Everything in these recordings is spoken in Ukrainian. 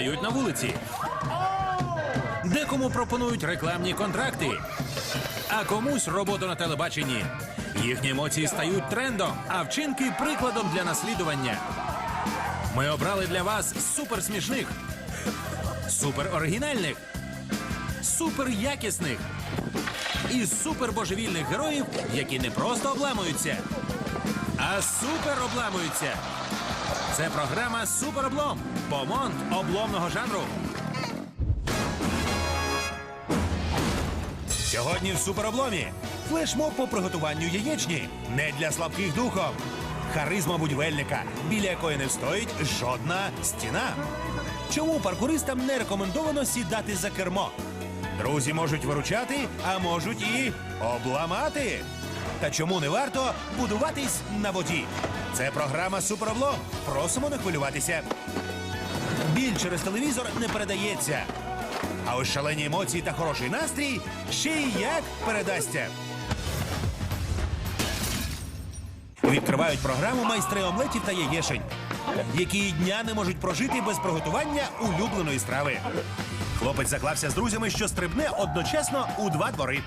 впізнають на вулиці. Декому пропонують рекламні контракти, а комусь роботу на телебаченні. Їхні емоції стають трендом, а вчинки прикладом для наслідування. Ми обрали для вас супер смішних, супер оригінальних, супер і супер божевільних героїв, які не просто обламуються, а супер обламуються. Це програма Супероблом. Помонт обломного жанру. Сьогодні в суперобломі флешмоб по приготуванню яєчні не для слабких духом. Харизма будівельника, біля якої не стоїть жодна стіна. Чому паркуристам не рекомендовано сідати за кермо? Друзі можуть виручати, а можуть і обламати. Та чому не варто будуватись на воді? Це програма Супероблом. Просимо не хвилюватися. Біль через телевізор не передається. А ось шалені емоції та хороший настрій ще й як передасться. Відкривають програму майстри омлетів та яєшень, які дня не можуть прожити без приготування улюбленої страви. Хлопець заклався з друзями, що стрибне одночасно у два двори.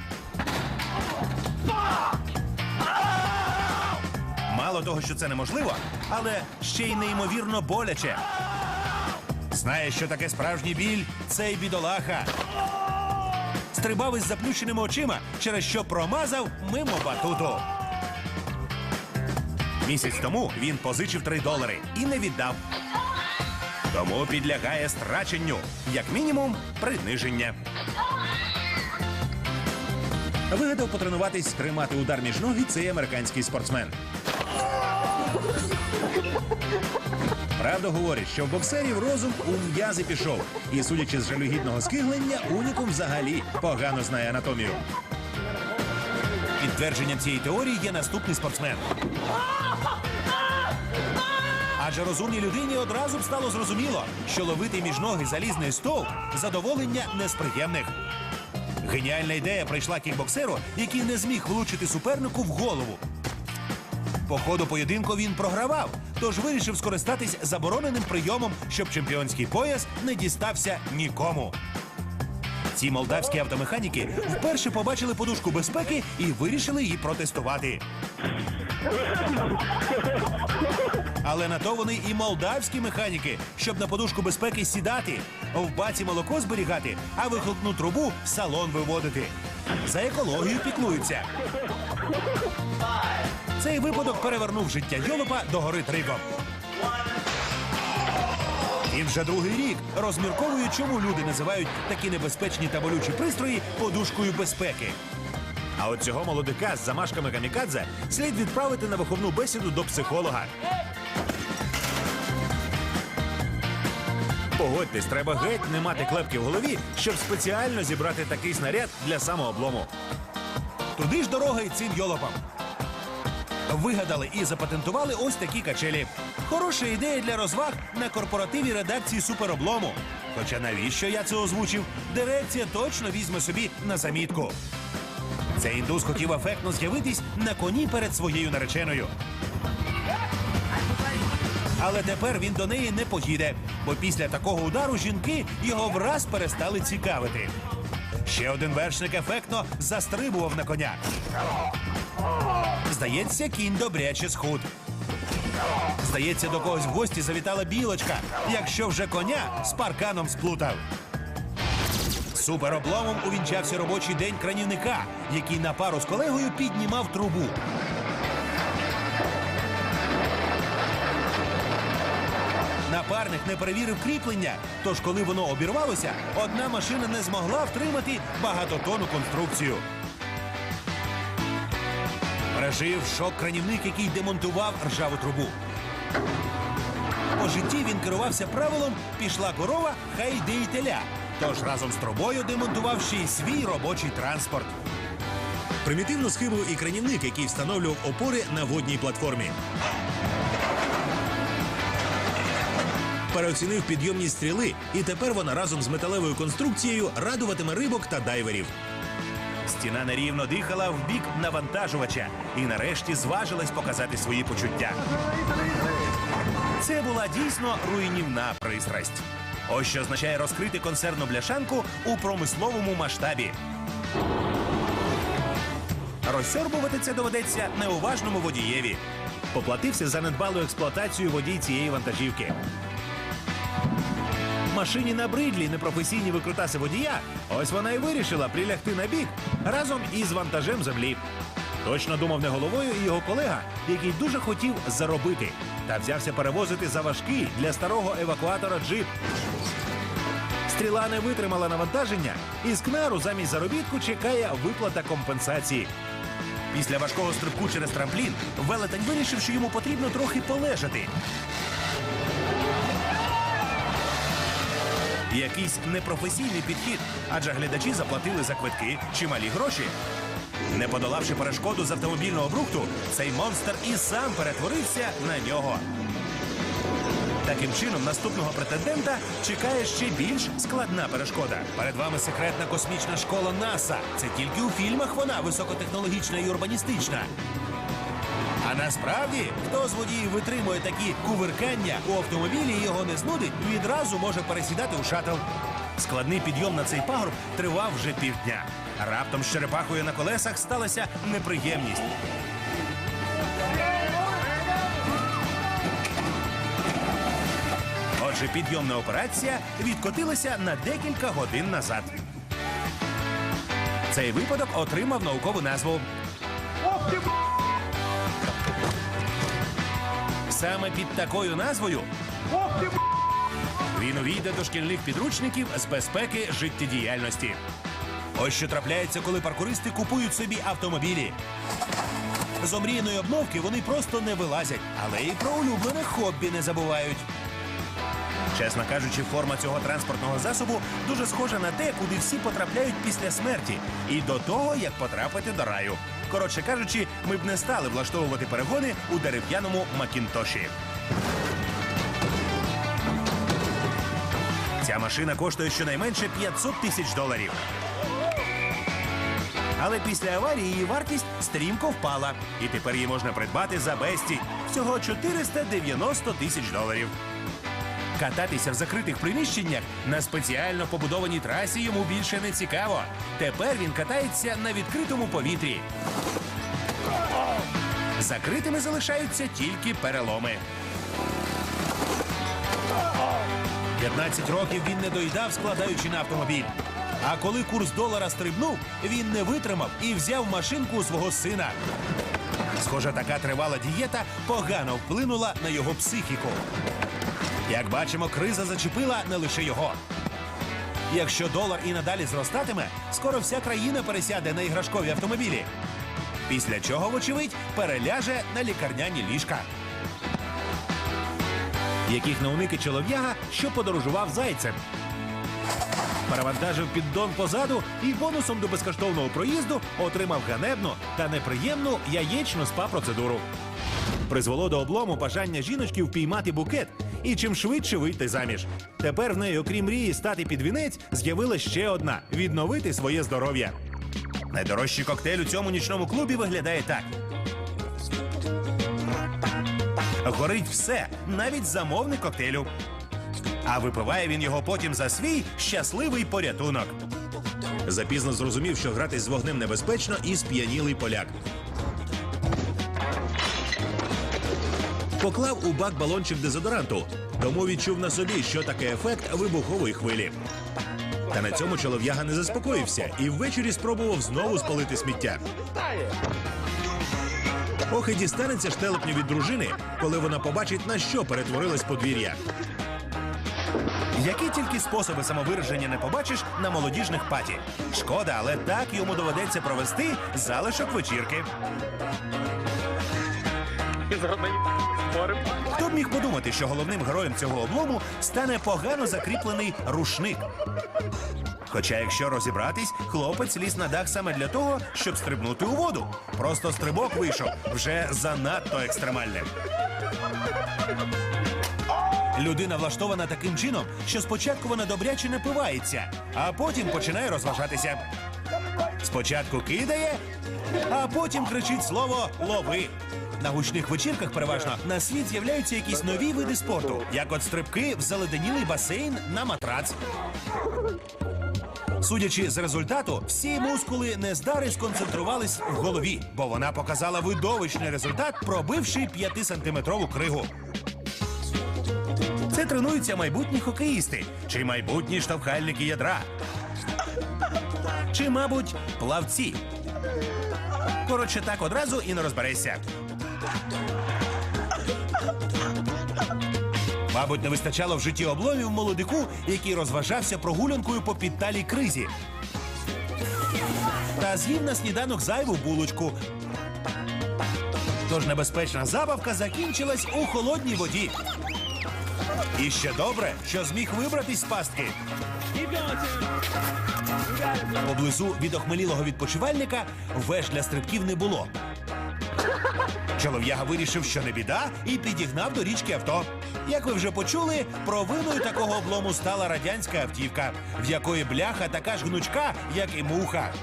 Мало того, що це неможливо, але ще й неймовірно боляче. Знає, що таке справжній біль, цей бідолаха. Стрибав із заплющеними очима, через що промазав мимо батуту. Місяць тому він позичив 3 долари і не віддав. Тому підлягає страченню, як мінімум, приниження. Вигадав потренуватись тримати удар між ноги цей американський спортсмен. Правда говорить, що в боксерів розум у м'язи пішов. І судячи з жалюгідного скиглення, унікум взагалі погано знає анатомію. Підтвердженням цієї теорії є наступний спортсмен. Адже розумній людині одразу б стало зрозуміло, що ловити між ноги залізний стовп задоволення не з приємних. Геніальна ідея прийшла кікбоксеру, який не зміг влучити супернику в голову. По ходу поєдинку він програвав, тож вирішив скористатись забороненим прийомом, щоб чемпіонський пояс не дістався нікому. Ці молдавські автомеханіки вперше побачили подушку безпеки і вирішили її протестувати. Але на то вони і молдавські механіки, щоб на подушку безпеки сідати, в баці молоко зберігати, а вихлопну трубу в салон виводити. За екологію піклуються. Цей випадок перевернув життя Йолопа до гори Тригом. І вже другий рік розмірковує, чому люди називають такі небезпечні та болючі пристрої подушкою безпеки. А от цього молодика з замашками камікадзе слід відправити на виховну бесіду до психолога. Погодьтесь, треба геть не мати клепки в голові, щоб спеціально зібрати такий снаряд для самооблому. Туди ж дорога і цим йолопам. Вигадали і запатентували ось такі качелі. Хороша ідея для розваг на корпоративі редакції супероблому. Хоча навіщо я це озвучив, дирекція точно візьме собі на замітку. Цей індус хотів ефектно з'явитись на коні перед своєю нареченою. Але тепер він до неї не поїде, бо після такого удару жінки його враз перестали цікавити. Ще один вершник ефектно застрибував на коня. Здається, кінь добряче схуд. Здається, до когось в гості завітала білочка, якщо вже коня з парканом сплутав. Суперобломом увінчався робочий день кранівника, який на пару з колегою піднімав трубу. Напарник не перевірив кріплення, тож коли воно обірвалося, одна машина не змогла втримати багатотонну конструкцію. Пережив шок кранівник, який демонтував ржаву трубу. По житті він керувався правилом пішла корова, хай йде й теля. Тож разом з трубою демонтував ще й свій робочий транспорт. Примітивно схибив і кранівник, який встановлював опори на водній платформі. Переоцінив підйомність стріли, і тепер вона разом з металевою конструкцією радуватиме рибок та дайверів. Стіна нерівно дихала в бік навантажувача і нарешті зважилась показати свої почуття. Це була дійсно руйнівна пристрасть. Ось що означає розкрити консервну бляшанку у промисловому масштабі. Розсьорбувати це доведеться неуважному водієві. Поплатився за недбалу експлуатацію водій цієї вантажівки. Машині набридлі непрофесійні викрутаси водія. Ось вона і вирішила прилягти на бік разом із вантажем землі. Точно думав не головою і його колега, який дуже хотів заробити, та взявся перевозити за важкий для старого евакуатора джип. Стріла не витримала навантаження, і з КНАРу замість заробітку чекає виплата компенсації. Після важкого стрибку через трамплін велетень вирішив, що йому потрібно трохи полежати. Якийсь непрофесійний підхід, адже глядачі заплатили за квитки чималі гроші. Не подолавши перешкоду з автомобільного брухту, цей монстр і сам перетворився на нього. Таким чином, наступного претендента чекає ще більш складна перешкода. Перед вами секретна космічна школа НАСА. Це тільки у фільмах вона високотехнологічна і урбаністична. А насправді, хто з водіїв витримує такі кувиркання у автомобілі його не знудить, відразу може пересідати у шаттл. Складний підйом на цей пагорб тривав вже півдня. Раптом з черепахою на колесах сталася неприємність. Отже, підйомна операція відкотилася на декілька годин назад. Цей випадок отримав наукову назву. Саме під такою назвою він увійде до шкільних підручників з безпеки життєдіяльності. Ось що трапляється, коли паркуристи купують собі автомобілі. З омріяної обновки вони просто не вилазять, але і про улюблене хобі не забувають. Чесно кажучи, форма цього транспортного засобу дуже схожа на те, куди всі потрапляють після смерті, і до того, як потрапити до раю. Коротше кажучи, ми б не стали влаштовувати перегони у дерев'яному Макінтоші. Ця машина коштує щонайменше 500 тисяч доларів. Але після аварії її вартість стрімко впала, і тепер її можна придбати за безцінь всього 490 тисяч доларів. Кататися в закритих приміщеннях на спеціально побудованій трасі йому більше не цікаво. Тепер він катається на відкритому повітрі. Закритими залишаються тільки переломи. 15 років він не доїдав, складаючи на автомобіль. А коли курс долара стрибнув, він не витримав і взяв машинку у свого сина. Схоже, така тривала дієта погано вплинула на його психіку. Як бачимо, криза зачепила не лише його. Якщо долар і надалі зростатиме, скоро вся країна пересяде на іграшкові автомобілі. Після чого, вочевидь, переляже на лікарняні ліжка. Яких не уникить чолов'яга, що подорожував зайцем. Перевантажив піддон позаду і бонусом до безкоштовного проїзду отримав ганебну та неприємну яєчну спа-процедуру. Призвело до облому бажання жіночки впіймати букет і чим швидше вийти заміж. Тепер в неї, окрім мрії стати під вінець, з'явилась ще одна відновити своє здоров'я. Найдорожчий коктейль у цьому нічному клубі виглядає так. Горить все, навіть замовник коктейлю. А випиває він його потім за свій щасливий порятунок. Запізно зрозумів, що грати з вогнем небезпечно і сп'янілий поляк. Поклав у бак балончик дезодоранту, тому відчув на собі, що таке ефект вибухової хвилі. Та на цьому чолов'яга не заспокоївся і ввечері спробував знову спалити сміття. Ох дістанеться ж телепню від дружини, коли вона побачить, на що перетворилось подвір'я. Які тільки способи самовираження не побачиш на молодіжних паті. Шкода, але так йому доведеться провести залишок вечірки. Хто б міг подумати, що головним героєм цього облому стане погано закріплений рушник. Хоча, якщо розібратись, хлопець ліз на дах саме для того, щоб стрибнути у воду. Просто стрибок вийшов вже занадто екстремальним. Людина влаштована таким чином, що спочатку вона добряче напивається, а потім починає розважатися. Спочатку кидає, а потім кричить слово лови. На гучних вечірках переважно на світ з'являються якісь нові види спорту, як от стрибки в заледенілий басейн на матрац. Судячи з результату, всі мускули нездари сконцентрувались в голові, бо вона показала видовищний результат, пробивши 5-сантиметрову кригу. Це тренуються майбутні хокеїсти чи майбутні штовхальники ядра. Чи, мабуть, плавці. Коротше, так одразу і не розберешся. Мабуть, не вистачало в житті обломів молодику, який розважався прогулянкою по підталій кризі. Та з'їв на сніданок зайву булочку. Тож небезпечна забавка закінчилась у холодній воді. І ще добре, що зміг вибратись з пастки. Поблизу від охмелілого відпочивальника веж для стрибків не було. Чолов'яга вирішив, що не біда, і підігнав до річки авто. Як ви вже почули, провиною такого облому стала радянська автівка, в якої бляха така ж гнучка, як і муха.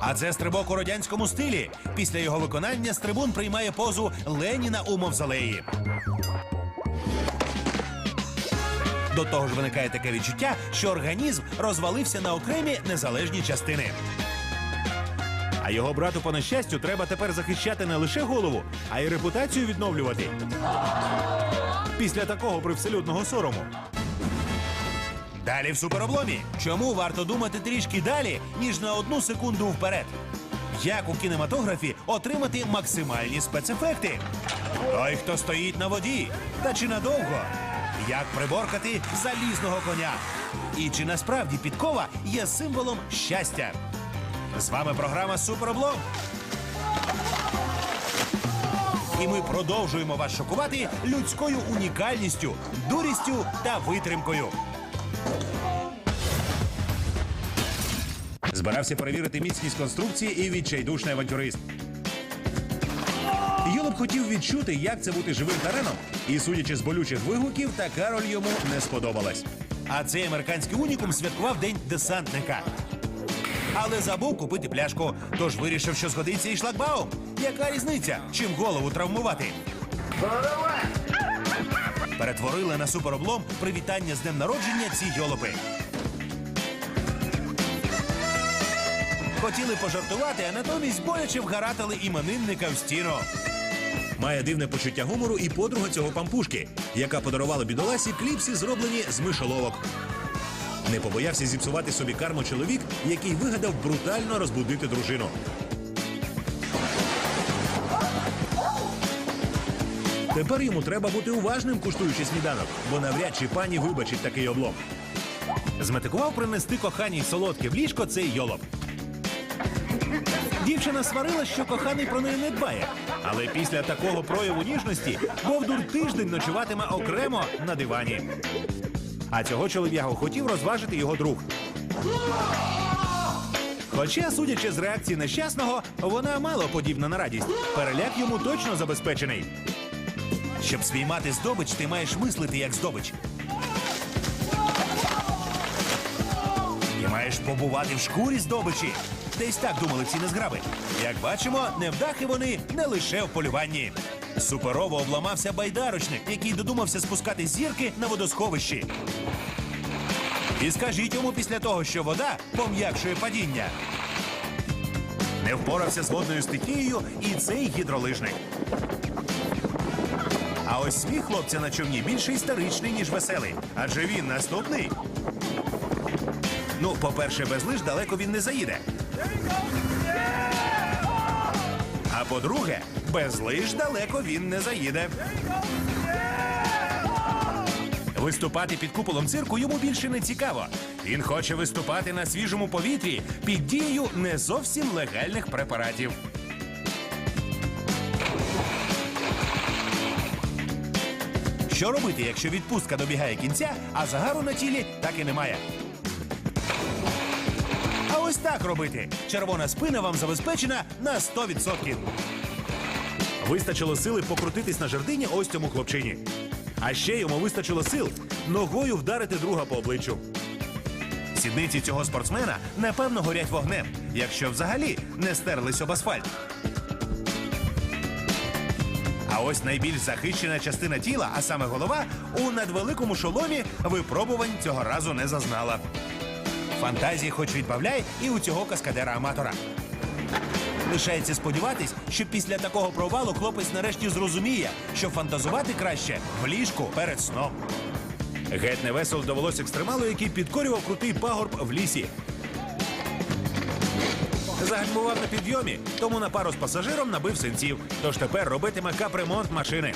А це стрибок у радянському стилі. Після його виконання стрибун приймає позу Леніна у мавзолеї. До того ж виникає таке відчуття, що організм розвалився на окремі незалежні частини. А його брату по нещастю треба тепер захищати не лише голову, а й репутацію відновлювати. Після такого привселюдного сорому. Далі в суперобломі. Чому варто думати трішки далі, ніж на одну секунду вперед? Як у кінематографі отримати максимальні спецефекти? Той, хто стоїть на воді, та чи надовго? Як приборкати залізного коня? І чи насправді підкова є символом щастя? З вами програма Супероблом. І ми продовжуємо вас шокувати людською унікальністю, дурістю та витримкою. Збирався перевірити міцність конструкції і відчайдушний авантюрист. Йолоп хотів відчути, як це бути живим тареном, і, судячи з болючих вигуків, така роль йому не сподобалась. А цей американський унікум святкував день десантника. Але забув купити пляшку, тож вирішив, що згодиться і шлагбаум. Яка різниця, чим голову травмувати? Перетворили на супероблом привітання з днем народження ці йолопи. Хотіли пожартувати, а натомість боляче вгаратали іменинника в стіну. Має дивне почуття гумору і подруга цього пампушки, яка подарувала бідоласі кліпси, зроблені з мишоловок. Не побоявся зіпсувати собі карму чоловік, який вигадав брутально розбудити дружину. Тепер йому треба бути уважним, куштуючи сніданок, бо навряд чи пані вибачить такий облом. Зметикував принести коханій солодке в ліжко цей йолоп. Дівчина сварила, що коханий про неї не дбає. Але після такого прояву ніжності Бовдур тиждень ночуватиме окремо на дивані. А цього чолов'ягу хотів розважити його друг. Хоча, судячи з реакції нещасного, вона мало подібна на радість. Переляк йому точно забезпечений. Щоб спіймати здобич, ти маєш мислити як здобич. Ти маєш побувати в шкурі здобичі. Десь так думали ці незграби. Як бачимо, невдахи вони не лише в полюванні. Суперово обламався байдарочник, який додумався спускати зірки на водосховищі. І скажіть йому після того, що вода пом'якшує падіння. Не впорався з водною стихією і цей гідролижник. А ось сміх хлопця на човні більше історичний, ніж веселий. Адже він наступний. Ну, по-перше, без лиж далеко він не заїде. А по-друге, без лиж далеко він не заїде. Виступати під куполом цирку йому більше не цікаво. Він хоче виступати на свіжому повітрі під дією не зовсім легальних препаратів. Що робити, якщо відпустка добігає кінця, а загару на тілі так і немає? Так робити. Червона спина вам забезпечена на 100%. Вистачило сили покрутитись на жердині ось цьому хлопчині. А ще йому вистачило сил ногою вдарити друга по обличчю. Сідниці цього спортсмена напевно горять вогнем, якщо взагалі не стерлись об асфальт. А ось найбільш захищена частина тіла, а саме голова, у надвеликому шоломі випробувань цього разу не зазнала. Фантазії хоч відбавляй і у цього каскадера-аматора. Лишається сподіватись, що після такого провалу хлопець нарешті зрозуміє, що фантазувати краще в ліжку перед сном. Геть невесело довелося екстремалу, який підкорював крутий пагорб в лісі. Загальмував на підйомі, тому на пару з пасажиром набив синців. Тож тепер робитиме капремонт машини.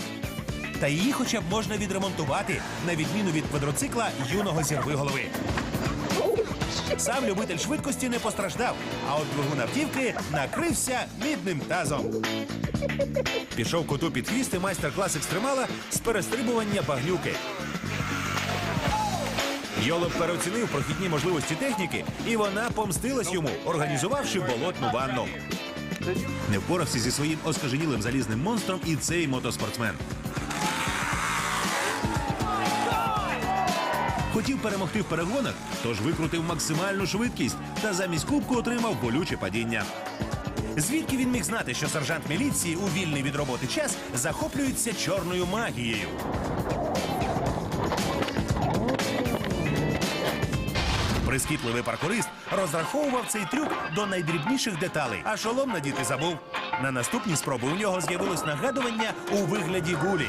Та її хоча б можна відремонтувати, на відміну від квадроцикла юного зірвиголови. Сам любитель швидкості не постраждав, а от двигун автівки накрився мідним тазом. Пішов коту під хвіст майстер-клас екстремала з перестрибування багнюки. Йолоп переоцінив прохідні можливості техніки, і вона помстилась йому, організувавши болотну ванну. Не впорався зі своїм оскаженілим залізним монстром і цей мотоспортсмен. Хотів перемогти в перегонах, тож викрутив максимальну швидкість та замість кубку отримав болюче падіння. Звідки він міг знати, що сержант міліції у вільний від роботи час захоплюється чорною магією? Прискіпливий паркурист розраховував цей трюк до найдрібніших деталей, а шолом надіти забув. На наступні спроби у нього з'явилось нагадування у вигляді гулі.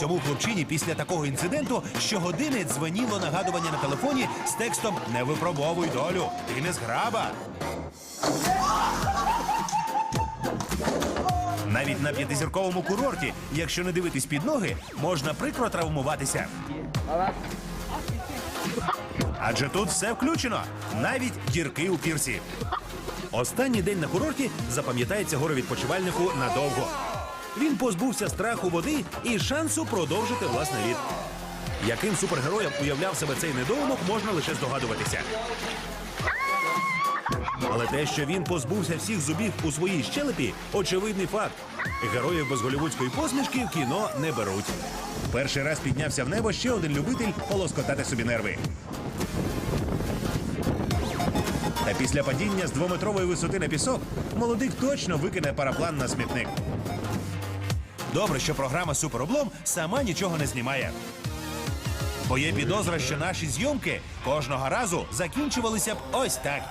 Цьому хлопчині після такого інциденту щогодини дзвоніло нагадування на телефоні з текстом Не випробовуй долю, ти не зграба. Навіть на п'ятизірковому курорті, якщо не дивитись під ноги, можна прикро травмуватися. Адже тут все включено, навіть дірки у пірсі. Останній день на курорті запам'ятається горовідпочивальнику надовго. Він позбувся страху води і шансу продовжити власний рід. Яким супергероєм уявляв себе цей недоумок, можна лише здогадуватися. Але те, що він позбувся всіх зубів у своїй щелепі, очевидний факт. Героїв без голівудської посмішки в кіно не беруть. Перший раз піднявся в небо ще один любитель полоскотати собі нерви. Та після падіння з двометрової висоти на пісок молодик точно викине параплан на смітник. Добре, що програма Супероблом сама нічого не знімає. Бо є підозра, що наші зйомки кожного разу закінчувалися б ось так.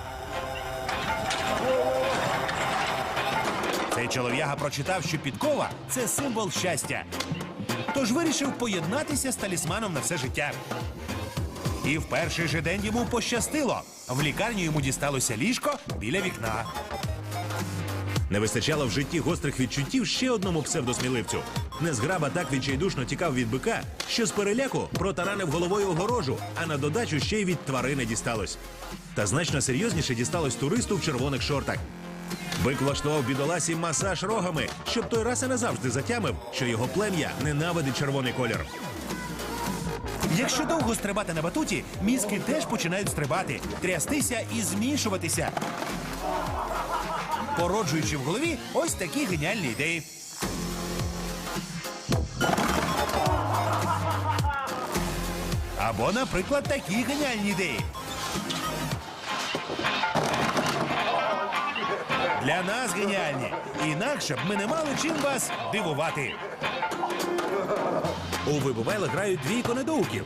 Цей чолов'яга прочитав, що підкова це символ щастя. Тож вирішив поєднатися з талісманом на все життя. І в перший же день йому пощастило. В лікарні йому дісталося ліжко біля вікна. Не вистачало в житті гострих відчуттів ще одному псевдосміливцю. Незграба так відчайдушно тікав від бика, що з переляку протаранив головою огорожу, а на додачу ще й від тварини дісталось. Та значно серйозніше дісталось туристу в червоних шортах. Бик влаштував бідоласі масаж рогами, щоб той раз і назавжди затямив, що його плем'я ненавидить червоний колір. Якщо довго стрибати на батуті, мізки теж починають стрибати, трястися і змішуватися, породжуючи в голові ось такі геніальні ідеї. Або, наприклад, такі геніальні ідеї. Для нас геніальні. Інакше б ми не мали чим вас дивувати. У вибувайла грають двійко недоуків.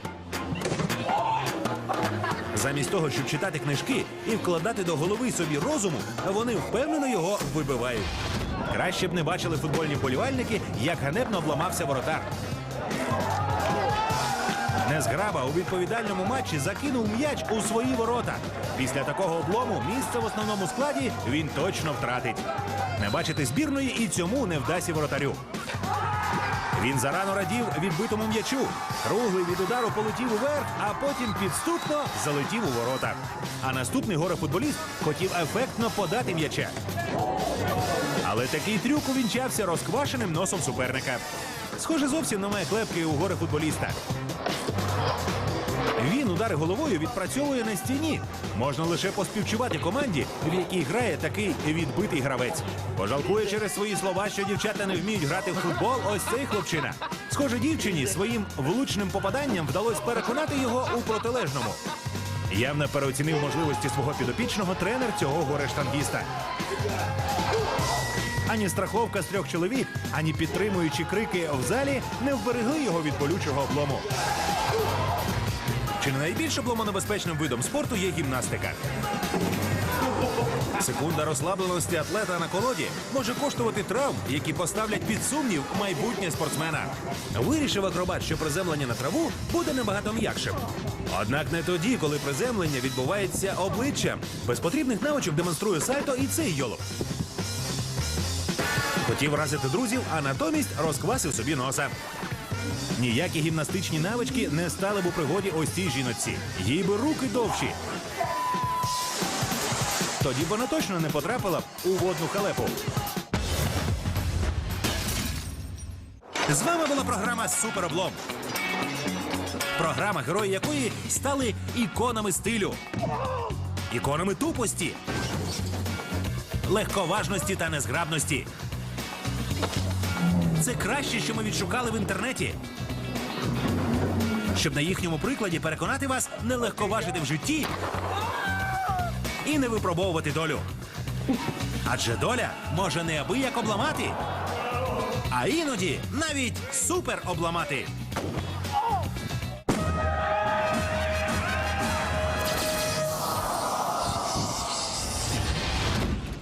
Замість того, щоб читати книжки і вкладати до голови собі розуму, вони впевнено його вибивають. Краще б не бачили футбольні вболівальники, як ганебно обламався воротар. Незграба у відповідальному матчі закинув м'яч у свої ворота. Після такого облому місце в основному складі він точно втратить. Не бачити збірної і цьому не вдасться воротарю. Він зарано радів відбитому м'ячу. Круглий від удару полетів уверх, а потім підступно залетів у ворота. А наступний горе-футболіст хотів ефектно подати м'яча. Але такий трюк увінчався розквашеним носом суперника. Схоже, зовсім немає клепки у горе-футболіста. Він удари головою відпрацьовує на стіні. Можна лише поспівчувати команді, в якій грає такий відбитий гравець. Пожалкує через свої слова, що дівчата не вміють грати в футбол. Ось цей хлопчина. Схоже, дівчині своїм влучним попаданням вдалося переконати його у протилежному. Явно переоцінив можливості свого підопічного тренер цього горе-штангіста. Ані страховка з трьох чоловік, ані підтримуючі крики в залі не вберегли його від болючого облому. Чи не найбільш обломонебезпечним видом спорту є гімнастика? Секунда розслабленості атлета на колоді може коштувати травм, які поставлять під сумнів майбутнє спортсмена. Вирішив акробат, що приземлення на траву буде набагато м'якшим. Однак не тоді, коли приземлення відбувається обличчям. Без потрібних навичок демонструє сальто і цей йолоп. Хотів вразити друзів, а натомість розквасив собі носа. Ніякі гімнастичні навички не стали б у пригоді ось цій жіноці. Їй би руки довші. Тоді б вона точно не потрапила б у водну халепу. З вами була програма Супероблом. Програма, герої якої стали іконами стилю, іконами тупості, легковажності та незграбності. Це краще, що ми відшукали в інтернеті. Щоб на їхньому прикладі переконати вас не легковажити в житті і не випробовувати долю. Адже доля може неабияк обламати, а іноді навіть супер обламати.